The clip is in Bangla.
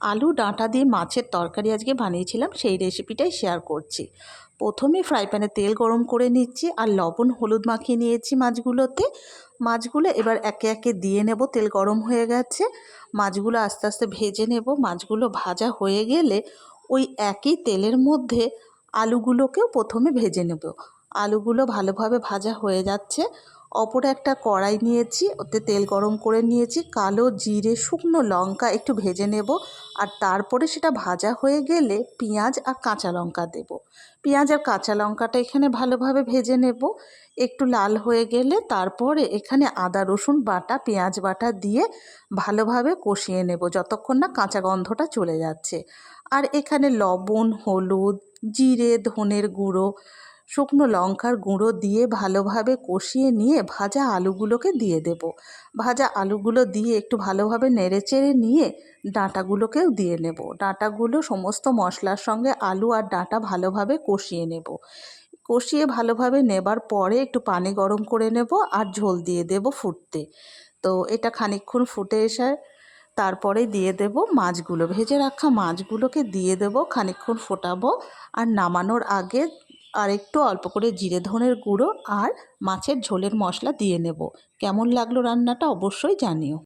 আলু, ডাঁটা দিয়ে মাছের তরকারি আজকে বানিয়েছিলাম, সেই রেসিপিটাই শেয়ার করছি। প্রথমে ফ্রাই প্যানে তেল গরম করে নিচ্ছি আর লবণ, হলুদ মাখিয়ে নিয়েছি মাছগুলোতে। মাছগুলো এবার একে একে দিয়ে নেব, তেল গরম হয়ে গেছে। মাছগুলো আস্তে আস্তে ভেজে নেব। মাছগুলো ভাজা হয়ে গেলে ওই একই তেলের মধ্যে আলুগুলোকেও প্রথমে ভেজে নেব। আলুগুলো ভালোভাবে ভাজা হয়ে যাচ্ছে। অপর একটা কড়াই নিয়েছি, ওতে তেল গরম করে নিয়েছি, কালো জিরে, শুকনো লঙ্কা একটু ভেজে নেব, আর তারপরে সেটা ভাজা হয়ে গেলে পেঁয়াজ আর কাঁচা লঙ্কা দেব। পেঁয়াজ আর কাঁচা লঙ্কাটা এখানে ভালোভাবে ভেজে নেব, একটু লাল হয়ে গেলে তারপরে এখানে আদা, রসুন বাটা, পেঁয়াজ বাটা দিয়ে ভালোভাবে কষিয়ে নেব যতক্ষণ না কাঁচা গন্ধটা চলে যাচ্ছে। আর এখানে লবণ, হলুদ, জিরে, ধনের গুঁড়ো শুকনো লঙ্কার গুঁড়ো দিয়ে ভালোভাবে কষিয়ে নিয়ে ভাজা আলুগুলোকে দিয়ে দেব। ভাজা আলুগুলো দিয়ে একটু ভালোভাবে নেড়েচেড়ে নিয়ে ডাঁটাগুলোকেও দিয়ে নেব। ডাঁটাগুলো সমস্ত মশলার সঙ্গে আলু আর ডাঁটা ভালোভাবে কষিয়ে নেব। কষিয়ে ভালোভাবে নেবার পরে একটু পানি গরম করে নেব আর ঝোল দিয়ে দেব ফুটতে। তো এটা খানিকক্ষণ ফুটে এসে তারপরে দিয়ে দেব মাছগুলো। ভেজে রাখা মাছগুলোকে দিয়ে দেব, খানিকক্ষণ ফোটাবো আর নামানোর আগে আর একটু অল্প করে জিরে ধনের গুঁড়ো আর মাছের ঝোলের মশলা দিয়ে নেব। কেমন লাগল রান্নাটা অবশ্যই জানিও।